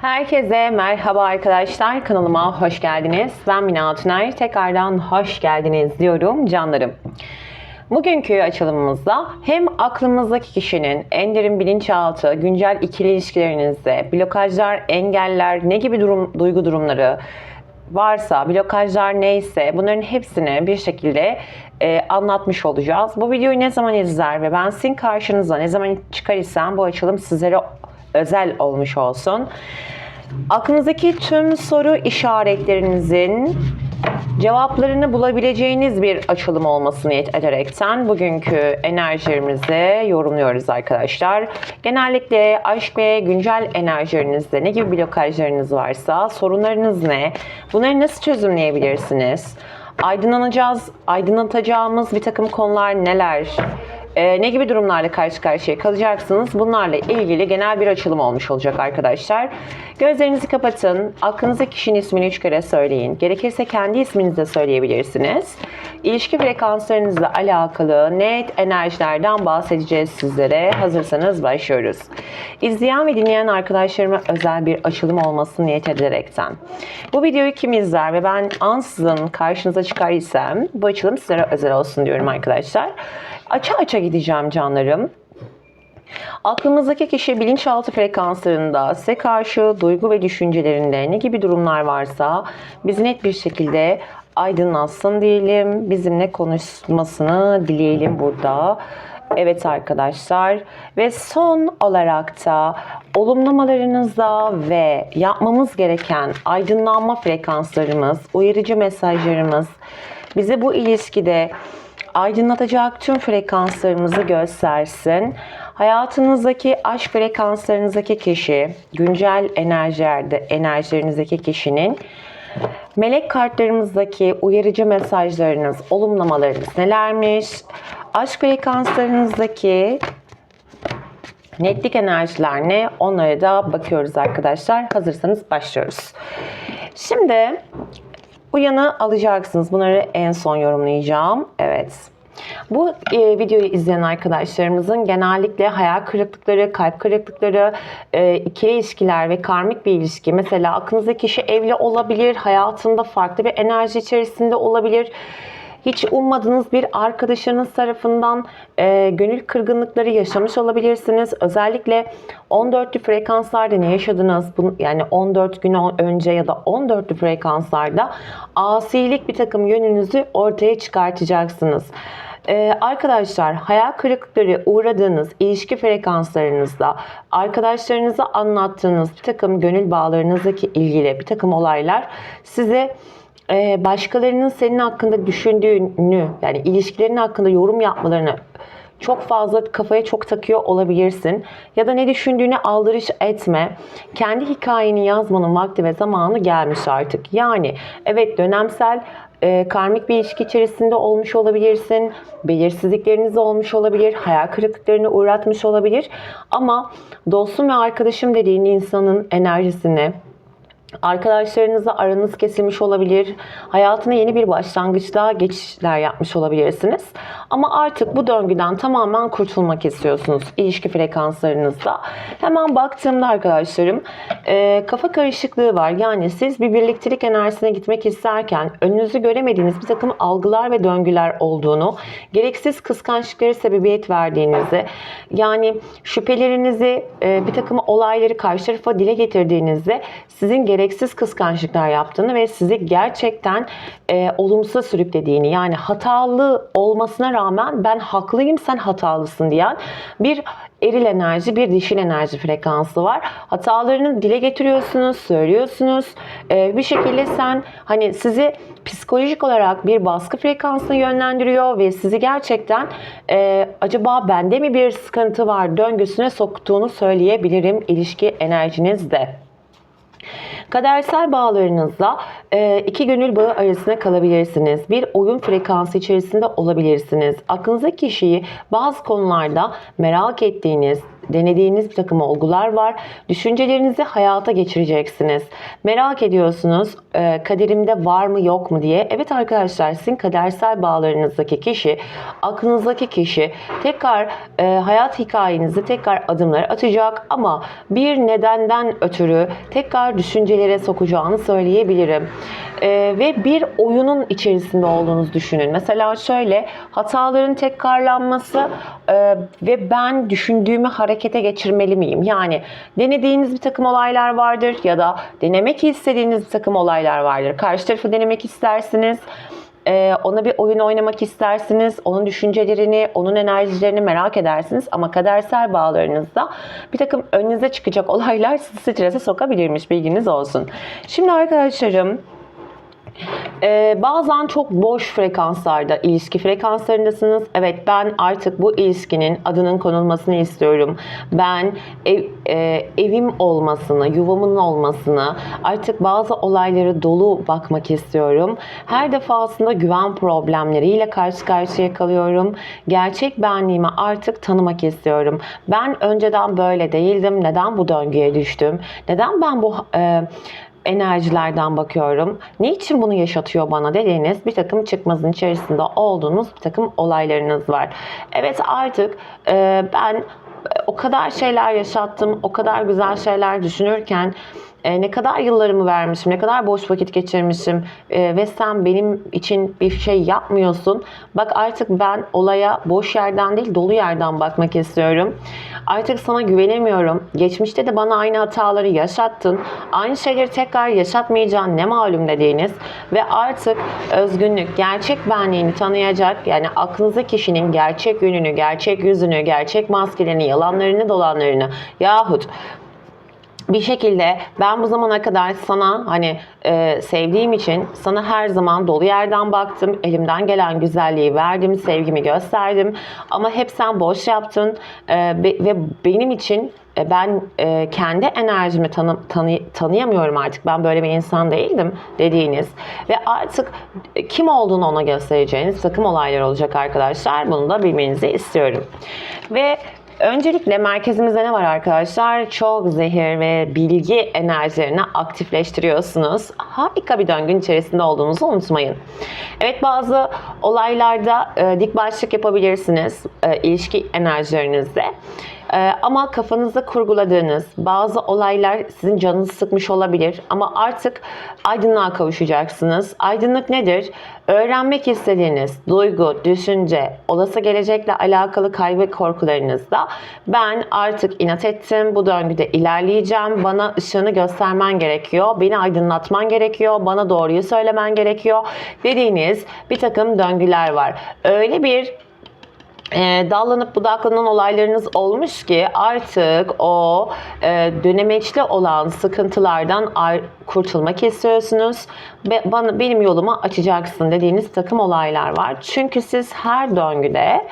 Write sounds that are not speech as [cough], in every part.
Herkese merhaba arkadaşlar. Kanalıma hoş geldiniz. Ben Mina Tuner. Tekrardan hoş geldiniz diyorum canlarım. Bugünkü açılımımızda hem aklımızdaki kişinin en derin bilinçaltı, güncel ikili ilişkilerinizde blokajlar, engeller, ne gibi durum, duygu durumları varsa, blokajlar neyse bunların hepsini bir şekilde e, anlatmış olacağız. Bu videoyu ne zaman izler ve ben sizin karşınıza ne zaman çıkar isem bu açılım sizlere özel olmuş olsun. Aklınızdaki tüm soru işaretlerinizin cevaplarını bulabileceğiniz bir açılım olması niyet ederekten bugünkü enerjilerimizi yorumluyoruz arkadaşlar. Genellikle aşk ve güncel enerjilerinizde ne gibi blokajlarınız varsa, sorunlarınız ne, bunları nasıl çözümleyebilirsiniz? Aydınlanacağız, aydınlatacağımız bir takım konular neler? Ee, ne gibi durumlarla karşı karşıya kalacaksınız? Bunlarla ilgili genel bir açılım olmuş olacak arkadaşlar. Gözlerinizi kapatın. Aklınızdaki kişinin ismini üç kere söyleyin. Gerekirse kendi isminizi de söyleyebilirsiniz. İlişki frekanslarınızla alakalı net enerjilerden bahsedeceğiz sizlere. Hazırsanız başlıyoruz. İzleyen ve dinleyen arkadaşlarıma özel bir açılım olmasını niyet ederekten. Bu videoyu kim izler ve ben ansızın karşınıza çıkar isem bu açılım sizlere özel olsun diyorum arkadaşlar. Aça aça gideceğim canlarım. Aklımızdaki kişi bilinçaltı frekanslarında size karşı duygu ve düşüncelerinde ne gibi durumlar varsa bizi net bir şekilde aydınlatsın diyelim. Bizimle konuşmasını dileyelim burada. Evet arkadaşlar ve son olarak da olumlamalarınızda ve yapmamız gereken aydınlanma frekanslarımız, uyarıcı mesajlarımız bize bu ilişkide aydınlatacak tüm frekanslarımızı göstersin. Hayatınızdaki aşk frekanslarınızdaki kişi, güncel enerjilerde enerjilerinizdeki kişinin melek kartlarımızdaki uyarıcı mesajlarınız, olumlamalarınız nelermiş? Aşk frekanslarınızdaki netlik enerjiler ne? Onlara da bakıyoruz arkadaşlar. Hazırsanız başlıyoruz. Şimdi Uyanı alacaksınız. Bunları en son yorumlayacağım. Evet. Bu e, videoyu izleyen arkadaşlarımızın genellikle hayal kırıklıkları, kalp kırıklıkları, e, ikili ilişkiler ve karmik bir ilişki. Mesela aklınızdaki kişi evli olabilir, hayatında farklı bir enerji içerisinde olabilir hiç ummadığınız bir arkadaşınız tarafından e, gönül kırgınlıkları yaşamış olabilirsiniz. Özellikle 14'lü frekanslarda ne yaşadınız? Yani 14 gün önce ya da 14'lü frekanslarda asilik bir takım yönünüzü ortaya çıkartacaksınız. Ee, arkadaşlar hayal kırıklıkları uğradığınız ilişki frekanslarınızda arkadaşlarınıza anlattığınız bir takım gönül bağlarınızdaki ilgili bir takım olaylar size başkalarının senin hakkında düşündüğünü yani ilişkilerin hakkında yorum yapmalarını çok fazla kafaya çok takıyor olabilirsin. Ya da ne düşündüğüne aldırış etme. Kendi hikayeni yazmanın vakti ve zamanı gelmiş artık. Yani evet dönemsel e, karmik bir ilişki içerisinde olmuş olabilirsin. Belirsizlikleriniz olmuş olabilir. Hayal kırıklıklarını uğratmış olabilir. Ama dostum ve arkadaşım dediğin insanın enerjisini, Arkadaşlarınızla aranız kesilmiş olabilir. Hayatına yeni bir başlangıçta geçişler yapmış olabilirsiniz. Ama artık bu döngüden tamamen kurtulmak istiyorsunuz ilişki frekanslarınızda. Hemen baktığımda arkadaşlarım e, kafa karışıklığı var. Yani siz bir birliktelik enerjisine gitmek isterken önünüzü göremediğiniz bir takım algılar ve döngüler olduğunu, gereksiz kıskançlıkları sebebiyet verdiğinizi, yani şüphelerinizi, e, bir takım olayları karşı tarafa dile getirdiğinizde sizin gereksiz gereksiz kıskançlıklar yaptığını ve sizi gerçekten e, olumsuz sürüklediğini yani hatalı olmasına rağmen ben haklıyım sen hatalısın diyen bir eril enerji bir dişil enerji frekansı var. Hatalarını dile getiriyorsunuz, söylüyorsunuz. Ee, bir şekilde sen hani sizi psikolojik olarak bir baskı frekansına yönlendiriyor ve sizi gerçekten e, acaba bende mi bir sıkıntı var döngüsüne soktuğunu söyleyebilirim ilişki enerjinizde. Kadersel bağlarınızla e, iki gönül bağı arasında kalabilirsiniz. Bir oyun frekansı içerisinde olabilirsiniz. Aklınızdaki kişiyi bazı konularda merak ettiğiniz, denediğiniz bir takım olgular var. Düşüncelerinizi hayata geçireceksiniz. Merak ediyorsunuz e, kaderimde var mı yok mu diye. Evet arkadaşlar sizin kadersel bağlarınızdaki kişi, aklınızdaki kişi tekrar e, hayat hikayenizi tekrar adımlar atacak ama bir nedenden ötürü tekrar düşüncelere sokacağını söyleyebilirim. E, ve bir oyunun içerisinde olduğunuzu düşünün. Mesela şöyle hataların tekrarlanması e, ve ben düşündüğümü harekete geçirmeli miyim? Yani denediğiniz bir takım olaylar vardır ya da denemek istediğiniz bir takım olaylar vardır. Karşı tarafı denemek istersiniz. Ee, ona bir oyun oynamak istersiniz. Onun düşüncelerini, onun enerjilerini merak edersiniz. Ama kadersel bağlarınızda bir takım önünüze çıkacak [laughs] olaylar sizi strese sokabilirmiş. Bilginiz olsun. Şimdi arkadaşlarım ee, bazen çok boş frekanslarda, ilişki frekanslarındasınız. Evet ben artık bu ilişkinin adının konulmasını istiyorum. Ben ev, e, evim olmasını, yuvamın olmasını, artık bazı olayları dolu bakmak istiyorum. Her defasında güven problemleriyle karşı karşıya kalıyorum. Gerçek benliğimi artık tanımak istiyorum. Ben önceden böyle değildim. Neden bu döngüye düştüm? Neden ben bu... E, enerjilerden bakıyorum. Niçin bunu yaşatıyor bana dediğiniz bir takım çıkmazın içerisinde olduğunuz bir takım olaylarınız var. Evet artık e, ben o kadar şeyler yaşattım, o kadar güzel şeyler düşünürken e, ne kadar yıllarımı vermişim, ne kadar boş vakit geçirmişim e, ve sen benim için bir şey yapmıyorsun. Bak artık ben olaya boş yerden değil dolu yerden bakmak istiyorum. Artık sana güvenemiyorum. Geçmişte de bana aynı hataları yaşattın. Aynı şeyleri tekrar yaşatmayacağın ne malum dediğiniz ve artık özgünlük, gerçek benliğini tanıyacak yani aklınızda kişinin gerçek yönünü, gerçek yüzünü, gerçek maskelerini, yalanlarını, dolanlarını yahut bir şekilde ben bu zamana kadar sana hani e, sevdiğim için sana her zaman dolu yerden baktım. Elimden gelen güzelliği verdim, sevgimi gösterdim. Ama hep sen boş yaptın e, ve benim için e, ben e, kendi enerjimi tanı, tanı, tanıyamıyorum artık. Ben böyle bir insan değildim dediğiniz ve artık kim olduğunu ona göstereceğiniz takım olaylar olacak arkadaşlar. Bunu da bilmenizi istiyorum. Ve Öncelikle merkezimizde ne var arkadaşlar? Çok zehir ve bilgi enerjilerini aktifleştiriyorsunuz. Harika bir döngün içerisinde olduğunuzu unutmayın. Evet bazı olaylarda e, dik başlık yapabilirsiniz e, ilişki enerjilerinizde. Ee, ama kafanızda kurguladığınız bazı olaylar sizin canınızı sıkmış olabilir ama artık aydınlığa kavuşacaksınız. Aydınlık nedir? Öğrenmek istediğiniz duygu, düşünce, olası gelecekle alakalı kaybı korkularınızda ben artık inat ettim, bu döngüde ilerleyeceğim, bana ışığını göstermen gerekiyor, beni aydınlatman gerekiyor, bana doğruyu söylemen gerekiyor dediğiniz bir takım döngüler var. Öyle bir e, dallanıp budaklanan olaylarınız olmuş ki artık o e, dönemeçli olan sıkıntılardan kurtulmak istiyorsunuz ve bana benim yolumu açacaksın dediğiniz takım olaylar var. Çünkü siz her döngüde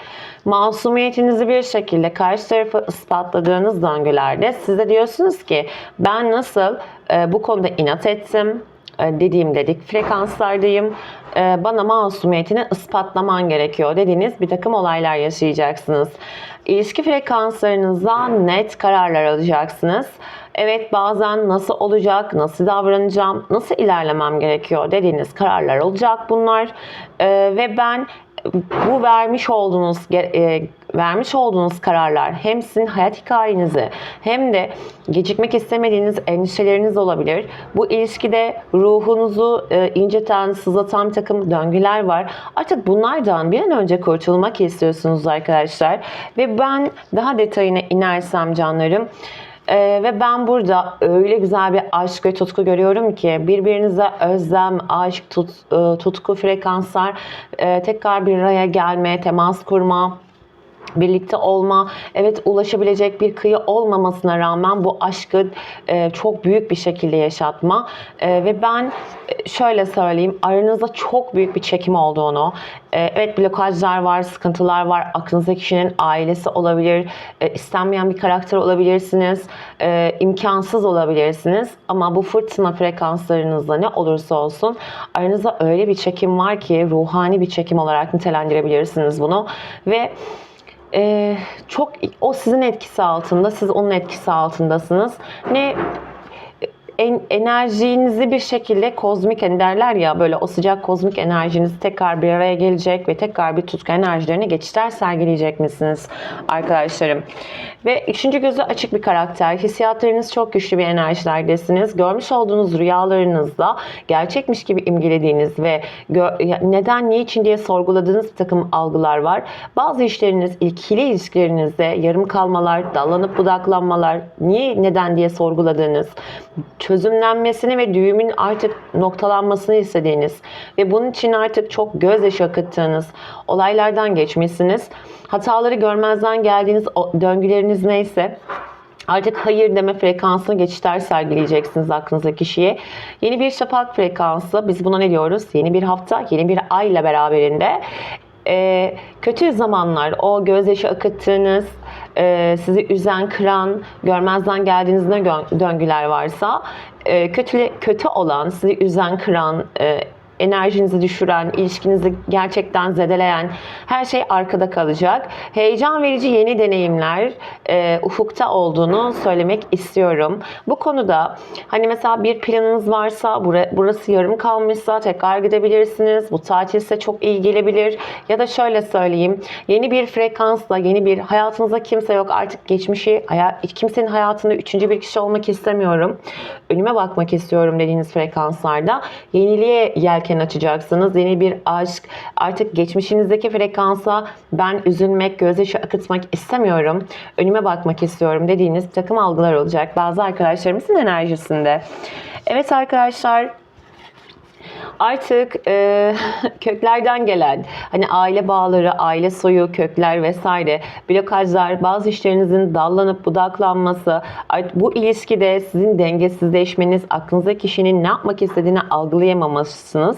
masumiyetinizi bir şekilde karşı tarafı ispatladığınız döngülerde size diyorsunuz ki ben nasıl e, bu konuda inat ettim, dediğim dedik frekanslardayım. E, bana masumiyetini ispatlaman gerekiyor dediğiniz bir takım olaylar yaşayacaksınız. İlişki frekanslarınızdan net kararlar alacaksınız. Evet bazen nasıl olacak, nasıl davranacağım, nasıl ilerlemem gerekiyor dediğiniz kararlar olacak bunlar. Ee, ve ben bu vermiş olduğunuz e, vermiş olduğunuz kararlar hem sizin hayat hikayenizi hem de gecikmek istemediğiniz endişeleriniz olabilir. Bu ilişkide ruhunuzu e, inceten, sızlatan bir takım döngüler var. Artık bunlardan bir an önce kurtulmak istiyorsunuz arkadaşlar. Ve ben daha detayına inersem canlarım ee, ve ben burada öyle güzel bir aşk ve tutku görüyorum ki birbirinize özlem, aşk, tut, e, tutku, frekanslar, e, tekrar bir araya gelme, temas kurma, birlikte olma, evet ulaşabilecek bir kıyı olmamasına rağmen bu aşkı e, çok büyük bir şekilde yaşatma. E, ve ben e, şöyle söyleyeyim aranızda çok büyük bir çekim olduğunu, e, evet blokajlar var, sıkıntılar var, aklınızda kişinin ailesi olabilir, e, istenmeyen bir karakter olabilirsiniz, e, imkansız olabilirsiniz. Ama bu fırtına frekanslarınızda ne olursa olsun aranızda öyle bir çekim var ki ruhani bir çekim olarak nitelendirebilirsiniz bunu. Ve e, çok o sizin etkisi altında, siz onun etkisi altındasınız. Ne en, enerjinizi bir şekilde kozmik hani derler ya böyle o sıcak kozmik enerjiniz tekrar bir araya gelecek ve tekrar bir tutku enerjilerine geçişler sergileyecek misiniz arkadaşlarım? Ve üçüncü gözü açık bir karakter. Hissiyatlarınız çok güçlü bir enerjilerdesiniz. Görmüş olduğunuz rüyalarınızda gerçekmiş gibi imgelediğiniz ve neden, niçin diye sorguladığınız bir takım algılar var. Bazı işleriniz, ilkili ilişkilerinizde yarım kalmalar, dallanıp budaklanmalar, niye, neden diye sorguladığınız, çözümlenmesini ve düğümün artık noktalanmasını istediğiniz ve bunun için artık çok gözyaşı akıttığınız olaylardan geçmişsiniz. Hataları görmezden geldiğiniz döngüleriniz neyse Artık hayır deme frekansını geçişler sergileyeceksiniz aklınızdaki kişiye. Yeni bir şafak frekansı, biz buna ne diyoruz? Yeni bir hafta, yeni bir ay ile beraberinde e, kötü zamanlar, o gözyaşı akıttığınız, e, sizi üzen, kıran, görmezden geldiğiniz ne döngüler varsa e, kötü kötü olan, sizi üzen, kıran, e, enerjinizi düşüren, ilişkinizi gerçekten zedeleyen her şey arkada kalacak. Heyecan verici yeni deneyimler e, ufukta olduğunu söylemek istiyorum. Bu konuda hani mesela bir planınız varsa, burası yarım kalmışsa tekrar gidebilirsiniz. Bu tatil size çok iyi gelebilir. Ya da şöyle söyleyeyim, yeni bir frekansla, yeni bir hayatınızda kimse yok artık geçmişi, kimsenin hayatında üçüncü bir kişi olmak istemiyorum. Önüme bakmak istiyorum dediğiniz frekanslarda yeniliğe yelken yelken açacaksınız. Yeni bir aşk, artık geçmişinizdeki frekansa ben üzülmek, gözyaşı akıtmak istemiyorum. Önüme bakmak istiyorum dediğiniz takım algılar olacak. Bazı arkadaşlarımızın enerjisinde. Evet arkadaşlar artık e, [laughs] köklerden gelen hani aile bağları, aile soyu, kökler vesaire blokajlar, bazı işlerinizin dallanıp budaklanması, bu ilişkide sizin dengesizleşmeniz, aklınızdaki kişinin ne yapmak istediğini algılayamamışsınız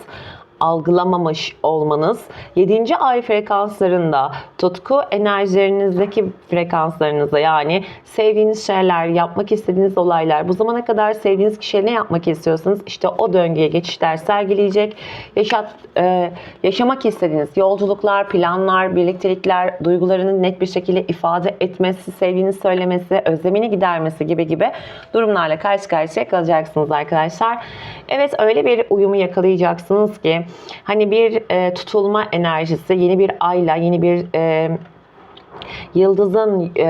algılamamış olmanız 7. ay frekanslarında tutku enerjilerinizdeki frekanslarınızda yani sevdiğiniz şeyler, yapmak istediğiniz olaylar, bu zamana kadar sevdiğiniz kişiye ne yapmak istiyorsanız işte o döngüye geçişler sergileyecek. Yaşat, e, yaşamak istediğiniz yolculuklar, planlar, birliktelikler, duygularını net bir şekilde ifade etmesi, sevdiğini söylemesi, özlemini gidermesi gibi gibi durumlarla karşı karşıya kalacaksınız arkadaşlar. Evet öyle bir uyumu yakalayacaksınız ki hani bir e, tutulma enerjisi yeni bir ayla yeni bir e, yıldızın e,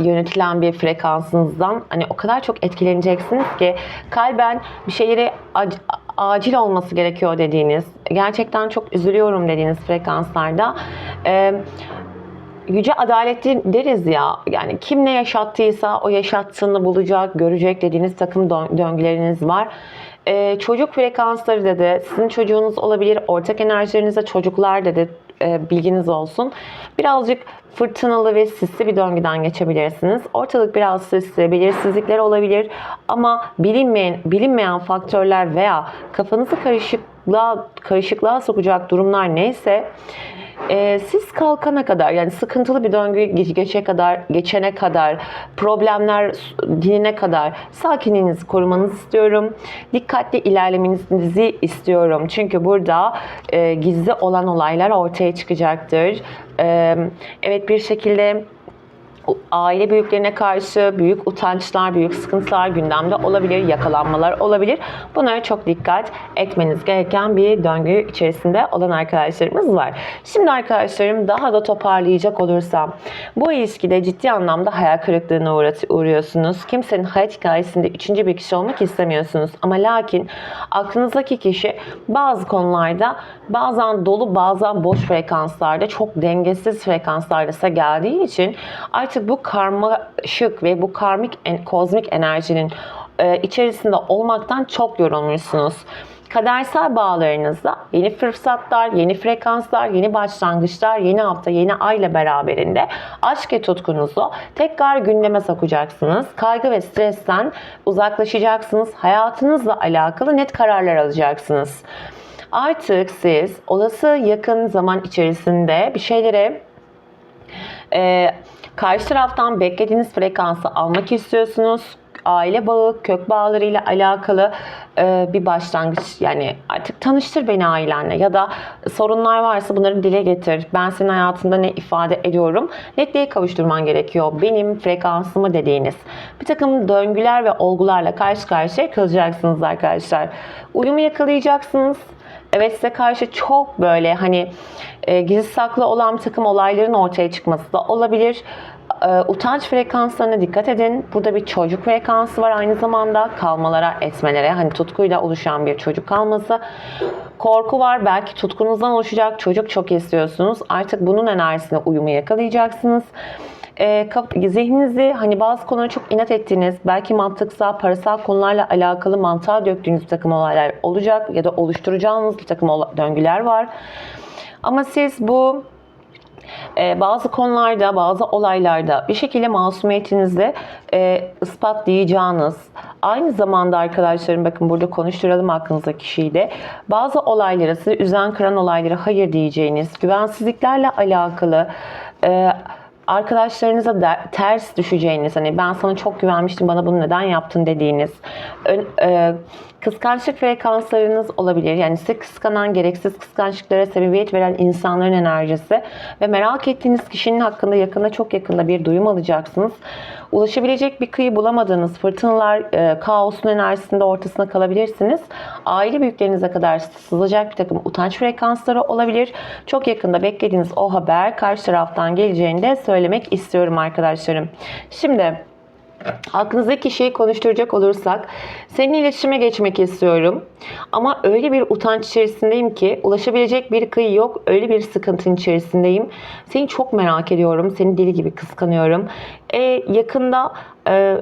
yönetilen bir frekansınızdan hani o kadar çok etkileneceksiniz ki kalben bir şeyleri acil olması gerekiyor dediğiniz, gerçekten çok üzülüyorum dediğiniz frekanslarda e, yüce adaletli deriz ya. Yani kim ne yaşattıysa o yaşattığını bulacak, görecek dediğiniz takım döngüleriniz var. Ee, çocuk frekansları dedi. Sizin çocuğunuz olabilir. Ortak enerjilerinizde çocuklar dedi. Ee, bilginiz olsun. Birazcık fırtınalı ve sisli bir döngüden geçebilirsiniz. Ortalık biraz sisli, belirsizlikler olabilir ama bilinmeyen bilinmeyen faktörler veya kafanızı karışıklığa karışıklığa sokacak durumlar neyse e, siz kalkana kadar yani sıkıntılı bir döngü geçe kadar geçene kadar problemler dinine kadar sakinliğinizi korumanızı istiyorum. Dikkatli ilerlemenizi istiyorum. Çünkü burada e, gizli olan olaylar ortaya çıkacaktır. E, evet bir şekilde aile büyüklerine karşı büyük utançlar, büyük sıkıntılar gündemde olabilir, yakalanmalar olabilir. Bunlara çok dikkat etmeniz gereken bir döngü içerisinde olan arkadaşlarımız var. Şimdi arkadaşlarım daha da toparlayacak olursam bu ilişkide ciddi anlamda hayal kırıklığına uğruyorsunuz. Kimsenin hayat hikayesinde üçüncü bir kişi olmak istemiyorsunuz. Ama lakin aklınızdaki kişi bazı konularda bazen dolu bazen boş frekanslarda çok dengesiz frekanslarda ise geldiği için artık artık bu karmaşık ve bu karmik, kozmik enerjinin e, içerisinde olmaktan çok yorulmuşsunuz. Kadersel bağlarınızda yeni fırsatlar, yeni frekanslar, yeni başlangıçlar, yeni hafta, yeni ay ile beraberinde aşk ve tutkunuzu tekrar gündeme sokacaksınız. Kaygı ve stresten uzaklaşacaksınız. Hayatınızla alakalı net kararlar alacaksınız. Artık siz olası yakın zaman içerisinde bir şeylere e, Karşı taraftan beklediğiniz frekansı almak istiyorsunuz. aile bağı, kök bağlarıyla alakalı e, bir başlangıç. Yani artık tanıştır beni ailenle ya da sorunlar varsa bunları dile getir. Ben senin hayatında ne ifade ediyorum? Netliğe kavuşturman gerekiyor. Benim frekansımı dediğiniz. Bir takım döngüler ve olgularla karşı karşıya kalacaksınız arkadaşlar. Uyumu yakalayacaksınız. Evet size karşı çok böyle hani e, gizli saklı olan bir takım olayların ortaya çıkması da olabilir. E, utanç frekanslarına dikkat edin. Burada bir çocuk frekansı var aynı zamanda kalmalara, etmelere hani tutkuyla oluşan bir çocuk kalması. Korku var belki tutkunuzdan oluşacak çocuk çok istiyorsunuz. Artık bunun enerjisine uyumu yakalayacaksınız e, zihninizi hani bazı konulara çok inat ettiğiniz, belki mantıksal, parasal konularla alakalı mantığa döktüğünüz bir takım olaylar olacak ya da oluşturacağınız bir takım döngüler var. Ama siz bu e, bazı konularda, bazı olaylarda bir şekilde masumiyetinizi e, ispatlayacağınız, aynı zamanda arkadaşlarım bakın burada konuşturalım aklınızdaki kişiyi de, bazı olaylara, sizi üzen kıran olaylara hayır diyeceğiniz, güvensizliklerle alakalı e, arkadaşlarınıza de, ters düşeceğiniz, hani ben sana çok güvenmiştim bana bunu neden yaptın dediğiniz, ön, e, kıskançlık frekanslarınız olabilir. Yani size kıskanan, gereksiz kıskançlıklara sebebiyet veren insanların enerjisi ve merak ettiğiniz kişinin hakkında yakında çok yakında bir duyum alacaksınız. Ulaşabilecek bir kıyı bulamadığınız fırtınalar, e, kaosun enerjisinde ortasına kalabilirsiniz. Aile büyüklerinize kadar sızacak bir takım utanç frekansları olabilir. Çok yakında beklediğiniz o haber karşı taraftan geleceğini de söylemek istiyorum arkadaşlarım. Şimdi Aklınızdaki kişiyi konuşturacak olursak seninle iletişime geçmek istiyorum. Ama öyle bir utanç içerisindeyim ki ulaşabilecek bir kıyı yok. Öyle bir sıkıntının içerisindeyim. Seni çok merak ediyorum. Seni deli gibi kıskanıyorum. E, yakında e,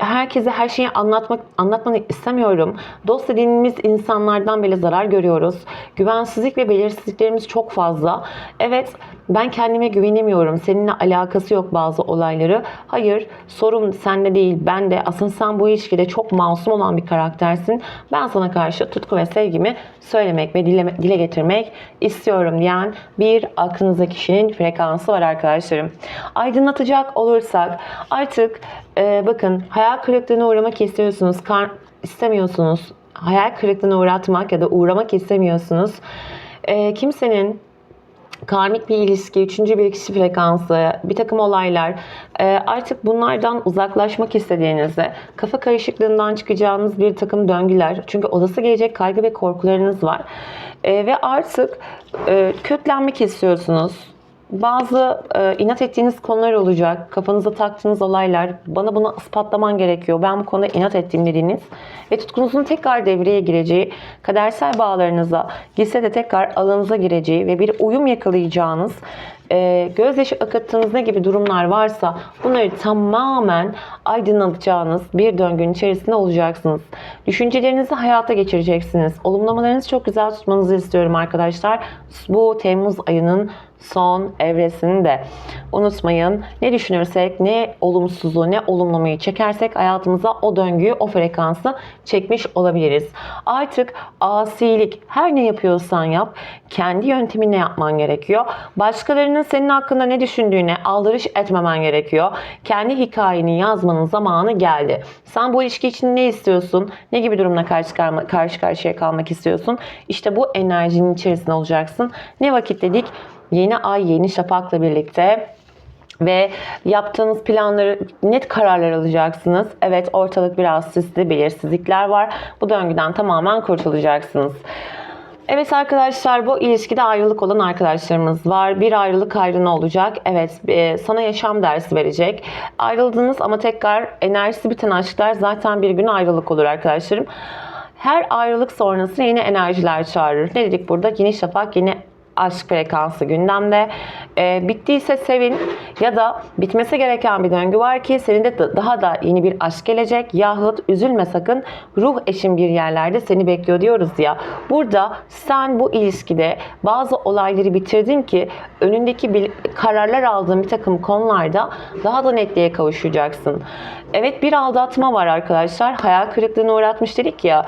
herkese her şeyi anlatmak anlatmanı istemiyorum. Dost dediğimiz insanlardan bile zarar görüyoruz. Güvensizlik ve belirsizliklerimiz çok fazla. Evet ben kendime güvenemiyorum. Seninle alakası yok bazı olayları. Hayır sorun sende değil ben de. Aslında sen bu ilişkide çok masum olan bir karaktersin. Ben sana karşı tutku ve sevgimi söylemek ve dile, dile getirmek istiyorum diyen bir aklınızda kişinin frekansı var arkadaşlarım. Aydınlatacak olursak artık e, bakın hayal kırıklığına uğramak istiyorsunuz, kar, istemiyorsunuz. Hayal kırıklığına uğratmak ya da uğramak istemiyorsunuz. E, kimsenin karmik bir ilişki, üçüncü bir kişi frekansı, bir takım olaylar e, artık bunlardan uzaklaşmak istediğinizde kafa karışıklığından çıkacağınız bir takım döngüler çünkü odası gelecek kaygı ve korkularınız var. E, ve artık e, köklenmek istiyorsunuz bazı e, inat ettiğiniz konular olacak. Kafanıza taktığınız olaylar. Bana bunu ispatlaman gerekiyor. Ben bu konuda inat ettim dediğiniz. Ve tutkunuzun tekrar devreye gireceği, kadersel bağlarınıza gitse de tekrar alanınıza gireceği ve bir uyum yakalayacağınız e, gözyaşı akıttığınız ne gibi durumlar varsa bunları tamamen aydınlatacağınız bir döngünün içerisinde olacaksınız. Düşüncelerinizi hayata geçireceksiniz. Olumlamalarınızı çok güzel tutmanızı istiyorum arkadaşlar. Bu Temmuz ayının son evresini de unutmayın. Ne düşünürsek, ne olumsuzluğu, ne olumlamayı çekersek hayatımıza o döngüyü, o frekansı çekmiş olabiliriz. Artık asilik, her ne yapıyorsan yap, kendi yönteminle yapman gerekiyor. Başkalarının senin hakkında ne düşündüğüne aldırış etmemen gerekiyor. Kendi hikayeni yazmanın zamanı geldi. Sen bu ilişki için ne istiyorsun? Ne gibi durumla karşı, karşı karşıya kalmak istiyorsun? İşte bu enerjinin içerisinde olacaksın. Ne vakit dedik? Yeni ay, yeni şafakla birlikte ve yaptığınız planları net kararlar alacaksınız. Evet ortalık biraz sisli, belirsizlikler var. Bu döngüden tamamen kurtulacaksınız. Evet arkadaşlar bu ilişkide ayrılık olan arkadaşlarımız var. Bir ayrılık ayrını olacak. Evet e, sana yaşam dersi verecek. Ayrıldınız ama tekrar enerjisi biten aşklar zaten bir gün ayrılık olur arkadaşlarım. Her ayrılık sonrası yeni enerjiler çağırır. Ne dedik burada? Yeni şafak, yeni aşk frekansı gündemde. E, bittiyse sevin ya da bitmesi gereken bir döngü var ki senin de daha da yeni bir aşk gelecek yahut üzülme sakın ruh eşin bir yerlerde seni bekliyor diyoruz ya. Burada sen bu ilişkide bazı olayları bitirdin ki önündeki bir kararlar aldığın bir takım konularda daha da netliğe kavuşacaksın. Evet bir aldatma var arkadaşlar. Hayal kırıklığına uğratmış dedik ya.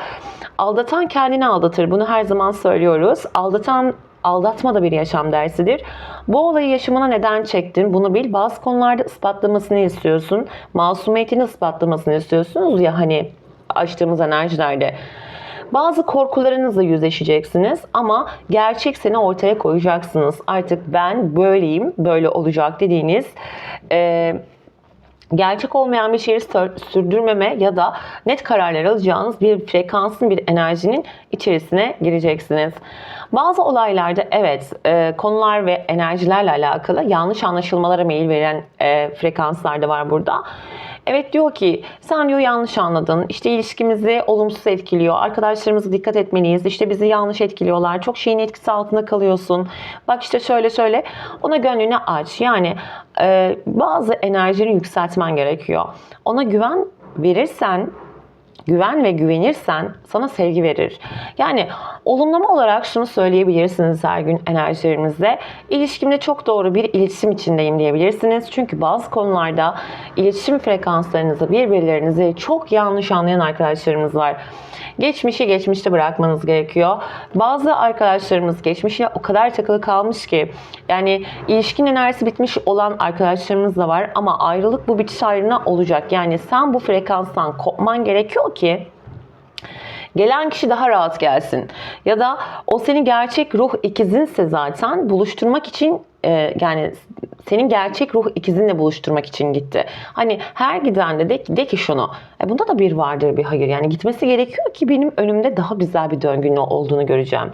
Aldatan kendini aldatır. Bunu her zaman söylüyoruz. Aldatan Aldatma da bir yaşam dersidir. Bu olayı yaşamına neden çektin? Bunu bil. Bazı konularda ispatlamasını istiyorsun. Masumiyetini ispatlamasını istiyorsunuz ya hani açtığımız enerjilerde. Bazı korkularınızla yüzleşeceksiniz ama gerçek seni ortaya koyacaksınız. Artık ben böyleyim, böyle olacak dediğiniz e, gerçek olmayan bir şeyi sür- sürdürmeme ya da net kararlar alacağınız bir frekansın, bir enerjinin içerisine gireceksiniz. Bazı olaylarda evet e, konular ve enerjilerle alakalı yanlış anlaşılmalara meyil veren e, frekanslar da var burada. Evet diyor ki sen diyor yanlış anladın. İşte ilişkimizi olumsuz etkiliyor. Arkadaşlarımıza dikkat etmeliyiz. İşte bizi yanlış etkiliyorlar. Çok şeyin etkisi altında kalıyorsun. Bak işte şöyle şöyle. Ona gönlünü aç. Yani e, bazı enerjini yükseltmen gerekiyor. Ona güven verirsen güven ve güvenirsen sana sevgi verir. Yani olumlama olarak şunu söyleyebilirsiniz her gün enerjilerimizde. İlişkimde çok doğru bir iletişim içindeyim diyebilirsiniz. Çünkü bazı konularda iletişim frekanslarınızı birbirlerinizi çok yanlış anlayan arkadaşlarımız var. Geçmişi geçmişte bırakmanız gerekiyor. Bazı arkadaşlarımız geçmişe o kadar takılı kalmış ki yani ilişkin enerjisi bitmiş olan arkadaşlarımız da var ama ayrılık bu bitiş ayrına olacak. Yani sen bu frekanstan kopman gerekiyor ki gelen kişi daha rahat gelsin. Ya da o senin gerçek ruh ikizinse zaten buluşturmak için e, yani senin gerçek ruh ikizinle buluşturmak için gitti. Hani her giden de de, de ki şunu. E bunda da bir vardır bir hayır. Yani gitmesi gerekiyor ki benim önümde daha güzel bir döngünün olduğunu göreceğim.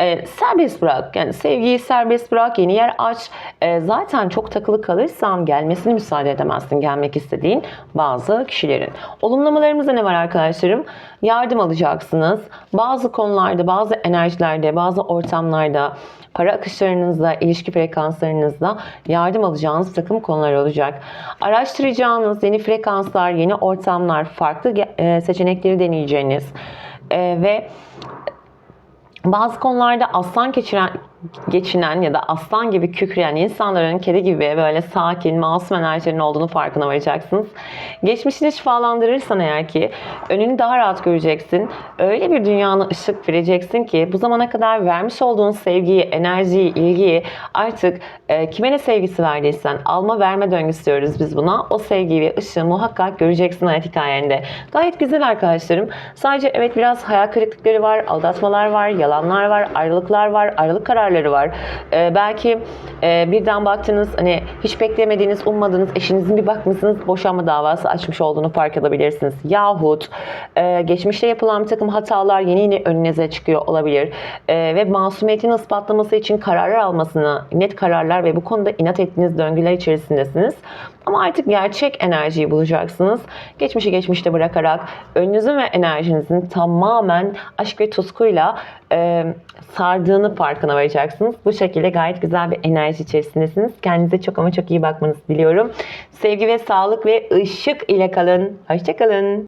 E, serbest bırak. Yani sevgiyi serbest bırak. Yeni yer aç. E, zaten çok takılı kalırsam gelmesini müsaade edemezsin. Gelmek istediğin bazı kişilerin. Olumlamalarımızda ne var arkadaşlarım? Yardım alacaksınız. Bazı konularda, bazı enerjilerde, bazı ortamlarda para akışlarınızda, ilişki frekanslarınızda yardım alacağınız takım konular olacak. Araştıracağınız yeni frekanslar, yeni ortamlar, farklı e, seçenekleri deneyeceğiniz e, ve bazı konularda aslan geçiren, geçinen ya da aslan gibi kükreyen insanların kedi gibi böyle sakin, masum enerjilerin olduğunu farkına varacaksınız. Geçmişini şifalandırırsan eğer ki önünü daha rahat göreceksin. Öyle bir dünyanın ışık vereceksin ki bu zamana kadar vermiş olduğun sevgiyi, enerjiyi, ilgiyi artık e, kime ne sevgisi verdiysen alma verme döngüsü diyoruz biz buna. O sevgiyi ve ışığı muhakkak göreceksin hayat hikayende. Gayet güzel arkadaşlarım. Sadece evet biraz hayal kırıklıkları var, aldatmalar var, yalanlar var, ayrılıklar var, ayrılık kararları var. Ee, belki e, birden baktınız hani hiç beklemediğiniz, ummadığınız eşinizin bir bakmışsınız boşanma davası açmış olduğunu fark edebilirsiniz. Yahut e, geçmişte yapılan bir takım hatalar yeni yeni önünüze çıkıyor olabilir. E, ve masumiyetin ispatlaması için kararlar almasını, net kararlar ve bu konuda inat ettiğiniz döngüler içerisindesiniz. Ama artık gerçek enerjiyi bulacaksınız. Geçmişi geçmişte bırakarak önünüzün ve enerjinizin tamamen aşk ve tutkuyla e, sardığını farkına varacaksınız. Bu şekilde gayet güzel bir enerji içerisindesiniz. Kendinize çok ama çok iyi bakmanızı diliyorum. Sevgi ve sağlık ve ışık ile kalın. Hoşçakalın.